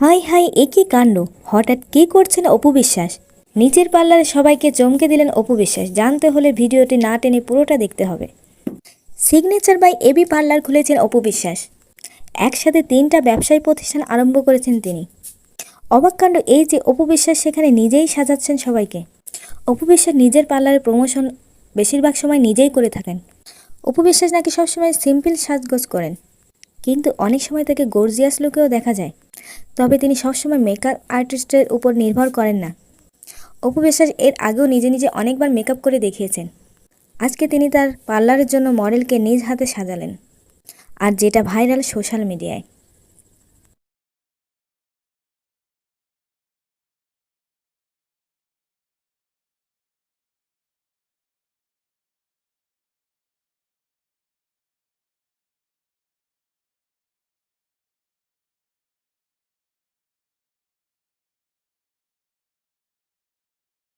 High high, এ কি কাণ্ড? হঠাৎ কি করছেন অপু বিশ্বাস? নিচের পার্লারে সবাইকে চমকে দিলেন অপু বিশ্বাস। জানতে হলে ভিডিওটি না টেনে পুরোটা দেখতে হবে। সিগনেচার বাই এবি পার্লার খুলেছেন অপু বিশ্বাস। একসাথে তিনটা ব্যবসায়ী প্রতিষ্ঠান আরম্ভ করেছেন তিনি। অবাক কাণ্ড এই যে অপু বিশ্বাস সেখানে নিজেই সাজাচ্ছেন সবাইকে। অপু বিশ্বাস নিজের পার্লারের প্রমোশন বেশিরভাগ সময় নিজেই করে থাকেন। অপু বিশ্বাস নাকি সবসময় সিম্পল সাজগোজ করেন। কিন্তু অনেক সময় তাকে গর্জিয়াস লুকেও দেখা যায়। তবে তিনি সবসময় মেকআপ আর্টিস্টের উপর নির্ভর করেন না। অপু বিশ্বাস এর আগেও নিজে নিজে অনেকবার মেকআপ করে দেখিয়েছেন। আজকে তিনি তার পার্লারের জন্য মডেলকে নিজ হাতে সাজালেন। আর যেটা ভাইরাল সোশ্যাল মিডিয়ায়